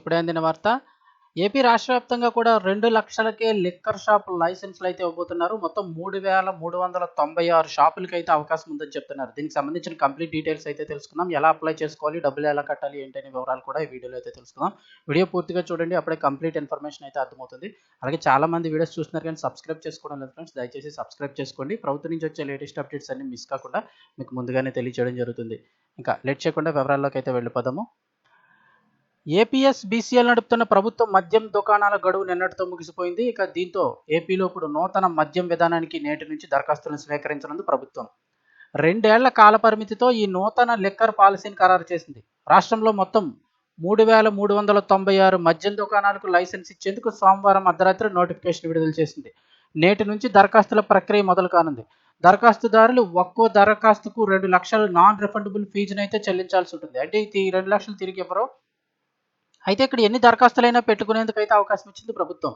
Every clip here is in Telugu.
ఇప్పుడే అందిన వార్త. ఏపీ రాష్ట్ర వ్యాప్తంగా కూడా రెండు లక్షలకే లిక్కర్ షాప్ లైసెన్స్లు అయితే ఇవ్వబోతున్నారు. మొత్తం మూడు వేల మూడు వందల తొంభై ఆరు షాపులకి అయితే అవకాశం ఉందని చెప్తున్నారు. దీనికి సంబంధించిన కంప్లీట్ డీటెయిల్స్ అయితే తెలుసుకుందాం. ఎలా అప్లై చేసుకోవాలి డబ్బులు ఎలా కట్టాలి ఏంటనే వివరాలు కూడా ఈ వీడియోలో అయితే తెలుసుకుందాం. వీడియో పూర్తిగా చూడండి అప్పుడే కంప్లీట్ ఇన్ఫర్మేషన్ అయితే అర్థమవుతుంది. అలాగే చాలా మంది వీడియోస్ చూస్తున్నారు కానీ సబ్స్క్రైబ్ చేసుకోవడం లేదు ఫ్రెండ్స్ దయచేసి సబ్స్క్రైబ్ చేసుకోండి. ప్రభుత్వం నుంచి వచ్చే లేటెస్ట్ అప్డేట్స్ అన్ని మిస్ కాకుండా మీకు ముందుగానే తెలియజేయడం జరుగుతుంది. ఇంకా లేట్ చేయకుండా వివరాల్లోకి అయితే వెళ్ళిపోదాము. ఏపీఎస్ బీసీఎల్ నడుపుతున్న ప్రభుత్వం మద్యం దుకాణాల గడువు నిన్నటితో ముగిసిపోయింది. ఇక దీంతో ఏపీలో ఇప్పుడు నూతన మద్యం విధానానికి నేటి నుంచి దరఖాస్తులను స్వీకరించనుంది ప్రభుత్వం. రెండేళ్ళ కాల పరిమితితో ఈ నూతన లిక్కర్ పాలసీని ఖరారు చేసింది. రాష్ట్రంలో మొత్తం మూడు వేల మూడు వందల తొంభై ఆరు మద్యం దుకాణాలకు లైసెన్స్ ఇచ్చేందుకు సోమవారం అర్ధరాత్రి నోటిఫికేషన్ విడుదల చేసింది. నేటి నుంచి దరఖాస్తుల ప్రక్రియ మొదలు కానుంది. దరఖాస్తుదారులు ఒక్కో దరఖాస్తుకు రెండు లక్షలు నాన్ రిఫండబుల్ ఫీజును అయితే చెల్లించాల్సి ఉంటుంది. అంటే ఈ రెండు లక్షలు తిరిగి ఎవరో అయితే ఇక్కడ ఎన్ని దరఖాస్తులైనా పెట్టుకునేందుకు అయితే అవకాశం ఇచ్చింది ప్రభుత్వం.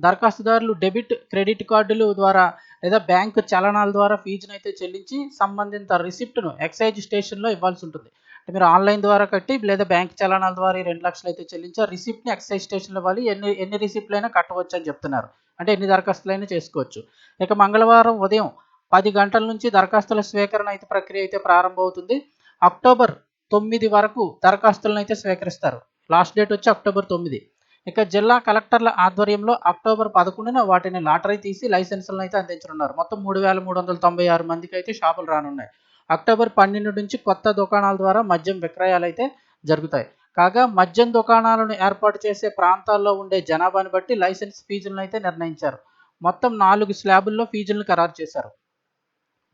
దరఖాస్తుదారులు డెబిట్ క్రెడిట్ కార్డులు ద్వారా లేదా బ్యాంకు చలనాల ద్వారా ఫీజును అయితే చెల్లించి సంబంధిత రిసిప్ట్ను ఎక్సైజ్ స్టేషన్లో ఇవ్వాల్సి ఉంటుంది. అంటే మీరు ఆన్లైన్ ద్వారా కట్టి లేదా బ్యాంక్ చలనాల ద్వారా ఈ రెండు లక్షలు అయితే చెల్లించి రిసిప్ట్ని ఎక్సైజ్ స్టేషన్లో ఇవ్వాలి. ఎన్ని ఎన్ని రిసిప్ట్లైనా కట్టవచ్చు అని చెప్తున్నారు. అంటే ఎన్ని దరఖాస్తులైనా చేసుకోవచ్చు. ఇక మంగళవారం ఉదయం పది గంటల నుంచి దరఖాస్తుల స్వీకరణ అయితే ప్రక్రియ అయితే ప్రారంభమవుతుంది. అక్టోబర్ తొమ్మిది వరకు దరఖాస్తులను అయితే స్వీకరిస్తారు. లాస్ట్ డేట్ వచ్చి అక్టోబర్ తొమ్మిది. ఇక జిల్లా కలెక్టర్ల ఆధ్వర్యంలో అక్టోబర్ పదకొండున వాటిని లాటరీ తీసి లైసెన్సులను అయితే అందించనున్నారు. మొత్తం మూడు వేల మూడు వందల తొంభై ఆరు మందికి అయితే షాపులు రానున్నాయి. అక్టోబర్ పన్నెండు నుంచి కొత్త దుకాణాల ద్వారా మద్యం విక్రయాలు అయితే జరుగుతాయి. కాగా మద్యం దుకాణాలను ఏర్పాటు చేసే ప్రాంతాల్లో ఉండే జనాభాను బట్టి లైసెన్స్ ఫీజులను అయితే నిర్ణయించారు. మొత్తం నాలుగు స్లాబుల్లో ఫీజులను ఖరారు చేశారు.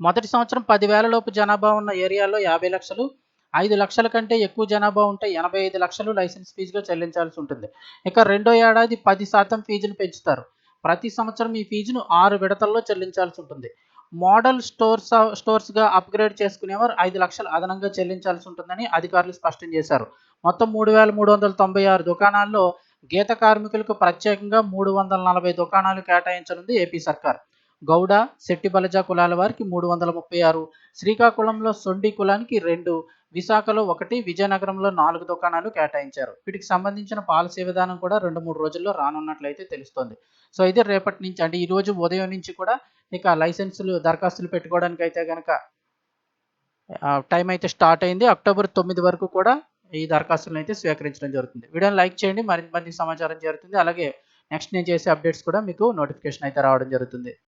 మొదటి సంవత్సరం పదివేల లోపు జనాభా ఉన్న ఏరియాలో యాభై లక్షలు ఐదు లక్షల కంటే ఎక్కువ జనాభా ఉంటే ఎనభై ఐదు లక్షలు లైసెన్స్ ఫీజుగా చెల్లించాల్సి ఉంటుంది. ఇక రెండో ఏడాది పది శాతం ఫీజును పెంచుతారు. ప్రతి సంవత్సరం ఈ ఫీజును ఆరు విడతల్లో చెల్లించాల్సి ఉంటుంది. మోడల్ స్టోర్స్ స్టోర్స్గా అప్గ్రేడ్ చేసుకునేవారు ఐదు లక్షలు అదనంగా చెల్లించాల్సి ఉంటుందని అధికారులు స్పష్టం చేశారు. మొత్తం మూడు వేల మూడు వందల తొంభై ఆరు దుకాణాల్లో గీత కార్మికులకు ప్రత్యేకంగా మూడు వందల నలభై దుకాణాలు కేటాయించనుంది ఏపీ సర్కార్. గౌడ శెట్టి బలజ కులాల వారికి మూడు వందల ముప్పై ఆరు శ్రీకాకుళంలో సొండి కులానికి రెండు విశాఖలో ఒకటి విజయనగరంలో నాలుగు దుకాణాలు కేటాయించారు. వీటికి సంబంధించిన పాలసీ విధానం కూడా రెండు మూడు రోజుల్లో రానున్నట్లయితే తెలుస్తోంది. సో ఇది రేపటి నుంచి అంటే ఈ రోజు ఉదయం నుంచి కూడా ఇక లైసెన్సులు దరఖాస్తులు పెట్టుకోవడానికి అయితే కనుక టైం అయితే స్టార్ట్ అయింది. అక్టోబర్ తొమ్మిది వరకు కూడా ఈ దరఖాస్తులను అయితే స్వీకరించడం జరుగుతుంది. వీడియోని లైక్ చేయండి. మరింత మంది సమాచారం జరుగుతుంది అలాగే నెక్స్ట్ నేను చేసే అప్డేట్స్ కూడా మీకు నోటిఫికేషన్ అయితే రావడం జరుగుతుంది.